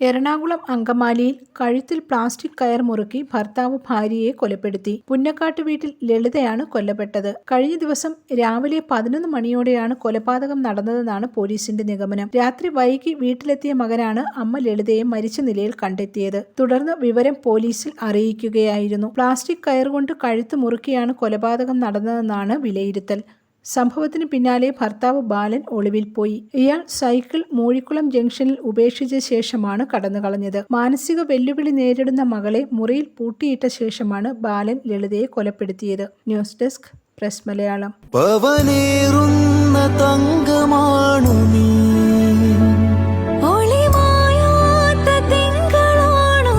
എറണാകുളം അങ്കമാലിയിൽ കഴുത്തിൽ പ്ലാസ്റ്റിക് കയർ മുറുക്കി ഭർത്താവ് ഭാര്യയെ കൊലപ്പെടുത്തി. പുന്നക്കാട്ട് വീട്ടിൽ ലളിതയാണ് കൊല്ലപ്പെട്ടത്. കഴിഞ്ഞ ദിവസം രാവിലെ പതിനൊന്ന് മണിയോടെയാണ് കൊലപാതകം നടന്നതെന്നാണ് പോലീസിന്റെ നിഗമനം. രാത്രി വൈകി വീട്ടിലെത്തിയ മകനാണ് അമ്മ ലളിതയെ മരിച്ച നിലയിൽ കണ്ടെത്തിയത്. തുടർന്ന് വിവരം പോലീസിൽ അറിയിക്കുകയായിരുന്നു. പ്ലാസ്റ്റിക് കയർ കൊണ്ട് കഴുത്ത് മുറുക്കിയാണ് കൊലപാതകം നടന്നതെന്നാണ് വിലയിരുത്തൽ. സംഭവത്തിന് പിന്നാലെ ഭർത്താവ് ബാലൻ ഒളിവിൽ പോയി. ഇയാൾ സൈക്കിൾ മൂഴിക്കുളം ജംഗ്ഷനിൽ ഉപേക്ഷിച്ച ശേഷമാണ് കടന്നുകളഞ്ഞത്. മാനസിക വെല്ലുവിളി നേരിടുന്ന മകളെ മുറിയിൽ പൂട്ടിയിട്ട ശേഷമാണ് ബാലൻ ലളിതയെ കൊലപ്പെടുത്തിയത്. News desk press Malayalam. തങ്കമാണു നീ. ഒളിമായാത്ത തിങ്കളാണോ